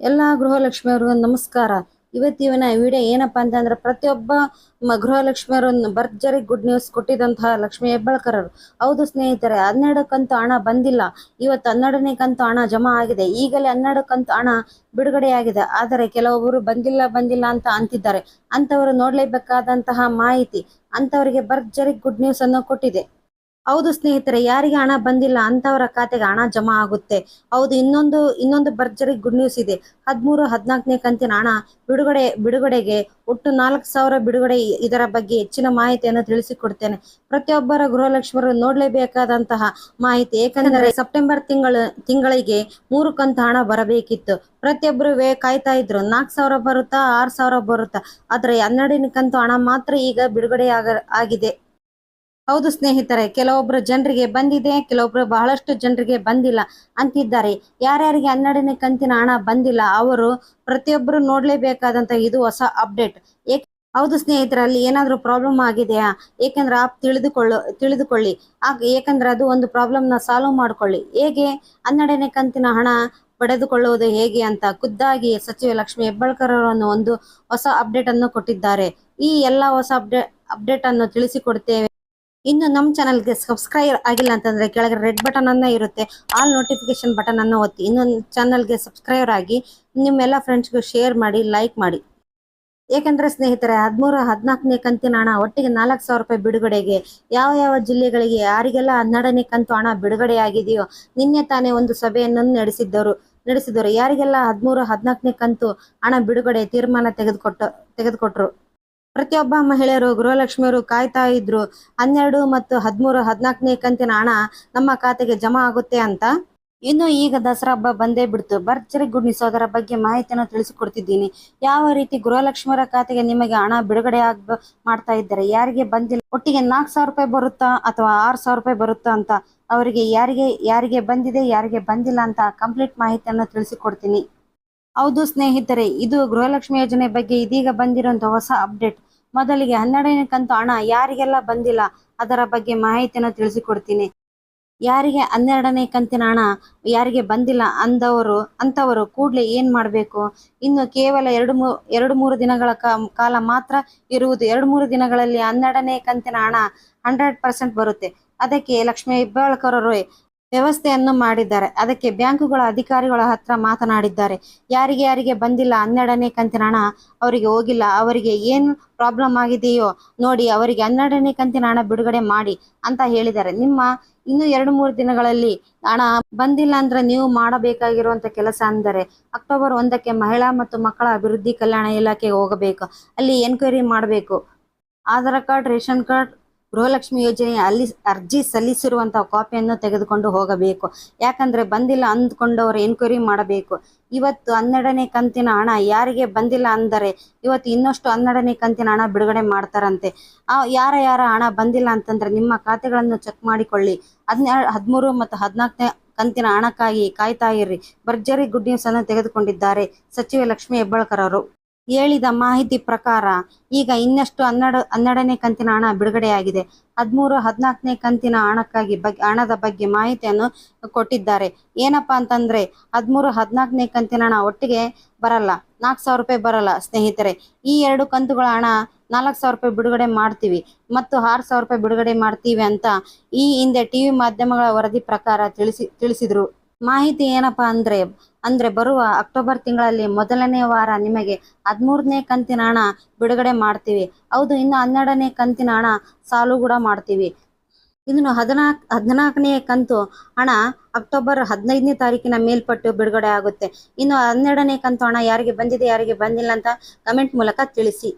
ಎಲ್ಲ ಗೃಹಲಕ್ಷ್ಮಿಯವ್ರಿಗೂ ನಮಸ್ಕಾರ. ಇವತ್ತಿನ ವಿಡಿಯೋ ಏನಪ್ಪಾ ಅಂತಂದ್ರೆ ಪ್ರತಿಯೊಬ್ಬ ಗೃಹಲಕ್ಷ್ಮಿಯವರು ಭರ್ಜರಿ ಗುಡ್ ನ್ಯೂಸ್ ಕೊಟ್ಟಿದಂತಹ ಲಕ್ಷ್ಮಿ ಹೆಬ್ಬಾಳ್ಕರರು ಹೌದು ಸ್ನೇಹಿತರೆ, ಹನ್ನೆರಡಕ್ಕಂತೂ ಕಂತು ಹಣ ಬಂದಿಲ್ಲ. ಇವತ್ತು ಹನ್ನೆರಡನೇ ಕಂತು ಹಣ ಜಮಾ ಆಗಿದೆ. ಈಗಲೇ ಹನ್ನೆರಡು ಕಂತು ಹಣ ಬಿಡುಗಡೆಯಾಗಿದೆ ಆದರೆ ಕೆಲವೊಬ್ಬರು ಬಂದಿಲ್ಲ ಬಂದಿಲ್ಲ ಅಂತ ಅಂತಿದ್ದಾರೆ. ಅಂತವರು ನೋಡಲೇಬೇಕಾದಂತಹ ಮಾಹಿತಿ ಅಂತವರಿಗೆ ಭರ್ಜರಿ ಗುಡ್ ನ್ಯೂಸ್ ಅನ್ನು ಕೊಟ್ಟಿದೆ. ಹೌದು ಸ್ನೇಹಿತರೆ, ಯಾರಿಗೆ ಹಣ ಬಂದಿಲ್ಲ ಅಂತವರ ಖಾತೆಗೆ ಹಣ ಜಮಾ ಆಗುತ್ತೆ. ಹೌದು, ಇನ್ನೊಂದು ಇನ್ನೊಂದು ಭರ್ಜರಿ ಗುಡ್ ನ್ಯೂಸ್ ಇದೆ. ಹದಿಮೂರು, ಹದಿನಾಲ್ಕನೇ ಕಂತಿನ ಹಣ ಬಿಡುಗಡೆ, ಬಿಡುಗಡೆಗೆ ಒಟ್ಟು ನಾಲ್ಕು ಸಾವಿರ ಬಿಡುಗಡೆ ಇದರ ಬಗ್ಗೆ ಹೆಚ್ಚಿನ ಮಾಹಿತಿಯನ್ನು ತಿಳಿಸಿಕೊಡ್ತೇನೆ. ಪ್ರತಿಯೊಬ್ಬರ ಗೃಹಲಕ್ಷ್ಮರು ನೋಡಲೇಬೇಕಾದಂತಹ ಮಾಹಿತಿ, ಏಕೆಂದರೆ ಸೆಪ್ಟೆಂಬರ್ ತಿಂಗಳ, ತಿಂಗಳಿಗೆ ಮೂರು ಕಂತು ಹಣ ಬರಬೇಕಿತ್ತು. ಪ್ರತಿಯೊಬ್ಬರು ವೇ ಕಾಯ್ತಾ ಇದ್ರು, ನಾಲ್ಕು ಸಾವಿರ ಬರುತ್ತಾ, ಆರು ಸಾವಿರ ಬರುತ್ತಾ. ಆದ್ರೆ ಹನ್ನೆರಡನೇ ಕಂತು ಹಣ ಮಾತ್ರ ಈಗ ಬಿಡುಗಡೆ ಆಗ ಆಗಿದೆ. ಹೌದು ಸ್ನೇಹಿತರೆ, ಕೆಲವೊಬ್ರು ಜನರಿಗೆ ಬಂದಿದೆ, ಕೆಲವೊಬ್ರು ಬಹಳಷ್ಟು ಜನರಿಗೆ ಬಂದಿಲ್ಲ ಅಂತಿದ್ದಾರೆ. ಯಾರ್ಯಾರಿಗೆ ಹನ್ನೆರಡನೇ ಕಂತಿನ ಹಣ ಬಂದಿಲ್ಲ, ಅವರು ಪ್ರತಿಯೊಬ್ಬರು ನೋಡ್ಲೇಬೇಕಾದಂತ ಇದು ಹೊಸ ಅಪ್ಡೇಟ್. ಹೌದು ಸ್ನೇಹಿತರೆ, ಅಲ್ಲಿ ಏನಾದ್ರೂ ಪ್ರಾಬ್ಲಮ್ ಆಗಿದೆಯಾ? ಏಕೆಂದ್ರೆ ಆಪ್ ತಿಳಿದುಕೊಳ್ಳು, ತಿಳಿದುಕೊಳ್ಳಿ. ಆಗ, ಏಕೆಂದ್ರೆ ಅದು ಒಂದು ಪ್ರಾಬ್ಲಮ್ನ ಸಾಲ್ವ್ ಮಾಡ್ಕೊಳ್ಳಿ. ಹೇಗೆ? ಹನ್ನೆರಡನೇ ಕಂತಿನ ಹಣ ಪಡೆದುಕೊಳ್ಳುವುದು ಹೇಗೆ ಅಂತ ಖುದ್ದಾಗಿ ಸಚಿವ ಲಕ್ಷ್ಮಿ ಹೆಬ್ಬಾಳ್ಕರ್ ಅವರನ್ನು ಒಂದು ಹೊಸ ಅಪ್ಡೇಟ್ ಅನ್ನು ಕೊಟ್ಟಿದ್ದಾರೆ. ಈ ಎಲ್ಲಾ ಹೊಸ ಅಪ್ಡೇಟ್ ಅಪ್ಡೇಟ್ ಅನ್ನು ತಿಳಿಸಿಕೊಡ್ತೇವೆ. ಇನ್ನು ನಮ್ಮ ಚಾನಲ್ಗೆ ಸಬ್ಸ್ಕ್ರೈಬ್ ಆಗಿಲ್ಲ ಅಂತಂದ್ರೆ ಕೆಳಗೆ ರೆಡ್ ಬಟನ್ ಅನ್ನ ಇರುತ್ತೆ. ಆಲ್ ನೋಟಿಫಿಕೇಶನ್ ಬಟನ್ ಅನ್ನು ಒತ್ತಿ. ಇನ್ನೊಂದು ಚಾನಲ್ಗೆ ಸಬ್ಸ್ಕ್ರೈಬರ್ ಆಗಿ ನಿಮ್ಮೆಲ್ಲ ಫ್ರೆಂಡ್ಸ್ಗೂ ಶೇರ್ ಮಾಡಿ ಲೈಕ್ ಮಾಡಿ. ಏಕೆಂದ್ರೆ ಸ್ನೇಹಿತರೆ, ಹದಿಮೂರು, ಹದಿನಾಲ್ಕನೇ ಕಂತಿನ ಹಣ ಒಟ್ಟಿಗೆ ನಾಲ್ಕು ಸಾವಿರ ರೂಪಾಯಿ ಬಿಡುಗಡೆಗೆ ಯಾವ ಯಾವ ಜಿಲ್ಲೆಗಳಿಗೆ ಯಾರಿಗೆಲ್ಲ ಹನ್ನೆರಡನೇ ಕಂತು ಹಣ ಬಿಡುಗಡೆಯಾಗಿದೆಯೋ ನಿನ್ನೆ ತಾನೇ ಒಂದು ಸಭೆಯನ್ನು ನಡೆಸಿದ್ದರು ನಡೆಸಿದರು ಯಾರಿಗೆಲ್ಲ ಹದಿಮೂರು, ಹದಿನಾಲ್ಕನೇ ಕಂತು ಹಣ ಬಿಡುಗಡೆ ತೀರ್ಮಾನ ತೆಗೆದುಕೊಟ್ಟು, ತೆಗೆದುಕೊಟ್ರು? ಪ್ರತಿಯೊಬ್ಬ ಮಹಿಳೆಯರು, ಗೃಹಲಕ್ಷ್ಮಿಯರು ಕಾಯ್ತಾ ಇದ್ರು, ಹನ್ನೆರಡು ಮತ್ತು ಹದಿಮೂರು, ಹದಿನಾಲ್ಕನೇ ಕಂತಿನ ಹಣ ನಮ್ಮ ಖಾತೆಗೆ ಜಮಾ ಆಗುತ್ತೆ ಅಂತ. ಇನ್ನು ಈಗ ದಸರಾ ಹಬ್ಬ ಬಂದೇ ಬಿಡ್ತು. ಭರ್ಜರಿ ಗುಣಿಸೋದರ ಬಗ್ಗೆ ಮಾಹಿತಿಯನ್ನು ತಿಳಿಸಿಕೊಡ್ತಿದ್ದೀನಿ. ಯಾವ ರೀತಿ ಗೃಹಲಕ್ಷ್ಮಿಯರ ಖಾತೆಗೆ ನಿಮಗೆ ಹಣ ಬಿಡುಗಡೆ ಆಗ ಮಾಡ್ತಾ ಇದ್ದಾರೆ? ಯಾರಿಗೆ ಬಂದಿಲ್ಲ? ಒಟ್ಟಿಗೆ ನಾಲ್ಕು ಸಾವಿರ ರೂಪಾಯಿ ಬರುತ್ತಾ ಅಥವಾ ಆರು ಸಾವಿರ ರೂಪಾಯಿ ಬರುತ್ತಾ ಅಂತ ಅವರಿಗೆ ಯಾರಿಗೆ ಯಾರಿಗೆ ಬಂದಿದೆ, ಯಾರಿಗೆ ಬಂದಿಲ್ಲ ಅಂತ ಕಂಪ್ಲೀಟ್ ಮಾಹಿತಿಯನ್ನು ತಿಳಿಸಿಕೊಡ್ತೀನಿ. ಹೌದು ಸ್ನೇಹಿತರೆ, ಇದು ಗೃಹಲಕ್ಷ್ಮಿ ಯೋಜನೆ ಬಗ್ಗೆ ಇದೀಗ ಬಂದಿರುವಂತಹ ಹೊಸ ಅಪ್ಡೇಟ್ ಮೊದಲಿಗೆ ಹನ್ನೆರಡನೇ ಕಂತು ಹಣ ಯಾರಿಗೆಲ್ಲ ಬಂದಿಲ್ಲ, ಅದರ ಬಗ್ಗೆ ಮಾಹಿತಿಯನ್ನು ತಿಳಿಸಿಕೊಡ್ತೀನಿ. ಯಾರಿಗೆ ಹನ್ನೆರಡನೇ ಕಂತಿನ ಹಣ ಯಾರಿಗೆ ಬಂದಿಲ್ಲ ಅಂದವರು ಅಂತವರು ಕೂಡಲೇ ಏನ್ ಮಾಡಬೇಕು? ಇನ್ನು ಕೇವಲ ಎರಡು ಮೂ, ಎರಡು ಮೂರು ದಿನಗಳ ಕಾಲ ಮಾತ್ರ ಇರುವುದು. ಎರಡು ಮೂರು ದಿನಗಳಲ್ಲಿ ಹನ್ನೆರಡನೇ ಕಂತಿನ ಹಣ ಹಂಡ್ರೆಡ್ ಪರ್ಸೆಂಟ್ ಬರುತ್ತೆ. ಅದಕ್ಕೆ ಲಕ್ಷ್ಮೀ ಹೆಬ್ಬಾಳ್ಕರ್ ಅವರು ವ್ಯವಸ್ಥೆಯನ್ನು ಮಾಡಿದ್ದಾರೆ. ಅದಕ್ಕೆ ಬ್ಯಾಂಕುಗಳ ಅಧಿಕಾರಿಗಳ ಹತ್ರ ಮಾತನಾಡಿದ್ದಾರೆ. ಯಾರಿಗೆ ಯಾರಿಗೆ ಬಂದಿಲ್ಲ, ಹನ್ನೆರಡನೇ ಕಂತಿನ ಹಣ ಅವರಿಗೆ ಹೋಗಿಲ್ಲ. ಅವರಿಗೆ ಏನು ಪ್ರಾಬ್ಲಮ್ ಆಗಿದೆಯೋ ನೋಡಿ ಅವರಿಗೆ ಹನ್ನೆರಡನೇ ಕಂತಿನ ಹಣ ಬಿಡುಗಡೆ ಮಾಡಿ ಅಂತ ಹೇಳಿದ್ದಾರೆ. ನಿಮ್ಮ ಇನ್ನು ಎರಡು ಮೂರು ದಿನಗಳಲ್ಲಿ ಹಣ ಬಂದಿಲ್ಲ ಅಂದ್ರೆ ನೀವು ಮಾಡಬೇಕಾಗಿರುವಂತ ಕೆಲಸ ಅಂದರೆ ಅಕ್ಟೋಬರ್ ಒಂದಕ್ಕೆ ಮಹಿಳಾ ಮತ್ತು ಮಕ್ಕಳ ಅಭಿವೃದ್ಧಿ ಕಲ್ಯಾಣ ಇಲಾಖೆಗೆ ಹೋಗಬೇಕು. ಅಲ್ಲಿ ಎನ್ಕ್ವೈರಿ ಮಾಡಬೇಕು. Aadhaar card, ration card Gruhalakshmi ಯೋಜನೆ ಅಲ್ಲಿ ಅರ್ಜಿ ಸಲ್ಲಿಸಿರುವಂತಹ ಕಾಪಿಯನ್ನು ತೆಗೆದುಕೊಂಡು ಹೋಗಬೇಕು. ಯಾಕಂದ್ರೆ ಬಂದಿಲ್ಲ ಅಂದ್ಕೊಂಡವರು ಎನ್ಕ್ವೈರಿ ಮಾಡಬೇಕು. ಇವತ್ತು ಹನ್ನೆರಡನೇ ಕಂತಿನ ಹಣ ಯಾರಿಗೆ ಬಂದಿಲ್ಲ ಅಂದರೆ ಇವತ್ತು ಇನ್ನಷ್ಟು ಹನ್ನೆರಡನೇ ಕಂತಿನ ಹಣ ಬಿಡುಗಡೆ ಮಾಡ್ತಾರಂತೆ. ಆ, ಯಾರ ಯಾರ ಹಣ ಬಂದಿಲ್ಲ ಅಂತಂದ್ರೆ ನಿಮ್ಮ ಖಾತೆಗಳನ್ನು ಚೆಕ್ ಮಾಡಿಕೊಳ್ಳಿ. ಹದಿನೇಳು ಹದಿಮೂರು ಮತ್ತು ಹದಿನಾಲ್ಕನೇ ಕಂತಿನ ಹಣಕ್ಕಾಗಿ ಕಾಯ್ತಾ ಇರ್ರಿ. ಭರ್ಜರಿ ಗುಡ್ ನ್ಯೂಸ್ ಅನ್ನು ತೆಗೆದುಕೊಂಡಿದ್ದಾರೆ ಸಚಿವೆ ಲಕ್ಷ್ಮಿ ಹೆಬ್ಬಾಳ್ಕರ್ ಅವರು. ಹೇಳಿದ ಮಾಹಿತಿ ಪ್ರಕಾರ ಈಗ ಇನ್ನಷ್ಟು ಹನ್ನೆರಡು, ಹನ್ನೆರಡನೇ ಕಂತಿನ ಹಣ ಬಿಡುಗಡೆಯಾಗಿದೆ. ಹದಿಮೂರು, ಹದಿನಾಲ್ಕನೇ ಕಂತಿನ ಹಣಕ್ಕಾಗಿ ಬಗ್ಗೆ ಹಣದ ಬಗ್ಗೆ ಮಾಹಿತಿಯನ್ನು ಕೊಟ್ಟಿದ್ದಾರೆ. ಏನಪ್ಪಾ ಅಂತಂದ್ರೆ, ಹದಿಮೂರು, ಹದಿನಾಲ್ಕನೇ ಕಂತಿನ ಹಣ ಒಟ್ಟಿಗೆ ಬರಲ್ಲ. ನಾಲ್ಕು ಸಾವಿರ ರೂಪಾಯಿ ಬರಲ್ಲ, ಸ್ನೇಹಿತರೆ. ಈ ಎರಡು ಕಂತುಗಳ ಹಣ ನಾಲ್ಕು ಸಾವಿರ ರೂಪಾಯಿ ಬಿಡುಗಡೆ ಮಾಡ್ತೀವಿ ಮತ್ತು ಆರು ಸಾವಿರ ರೂಪಾಯಿ ಬಿಡುಗಡೆ ಮಾಡ್ತೀವಿ ಅಂತ ಈ ಹಿಂದೆ ಟಿವಿ ಮಾಧ್ಯಮಗಳ ವರದಿ ಪ್ರಕಾರ ತಿಳಿಸಿ, ತಿಳಿಸಿದ್ರು. ಮಾಹಿತಿ ಏನಪ್ಪಾ ಅಂದ್ರೆ ಅಂದ್ರೆ ಬರುವ ಅಕ್ಟೋಬರ್ ತಿಂಗಳಲ್ಲಿ ಮೊದಲನೇ ವಾರ ನಿಮಗೆ ಹದಿಮೂರನೇ ಕಂತಿನ ಹಣ ಬಿಡುಗಡೆ ಮಾಡ್ತೀವಿ. ಹೌದು, ಇನ್ನು ಹನ್ನೆರಡನೇ ಕಂತಿನ ಹಣ ಸಾಲು ಕೂಡ ಮಾಡ್ತೀವಿ. ಇನ್ನು ಹದಿನಾಲ್ಕು ಹದಿನಾಲ್ಕನೇ ಕಂತು ಹಣ ಅಕ್ಟೋಬರ್ ಹದಿನೈದನೇ ತಾರೀಕಿನ ಮೇಲ್ಪಟ್ಟು ಬಿಡುಗಡೆ ಆಗುತ್ತೆ. ಇನ್ನು ಹನ್ನೆರಡನೇ ಕಂತು ಹಣ ಯಾರಿಗೆ ಬಂದಿದೆ, ಯಾರಿಗೆ ಬಂದಿಲ್ಲ ಅಂತ ಕಮೆಂಟ್ ಮೂಲಕ ತಿಳಿಸಿ.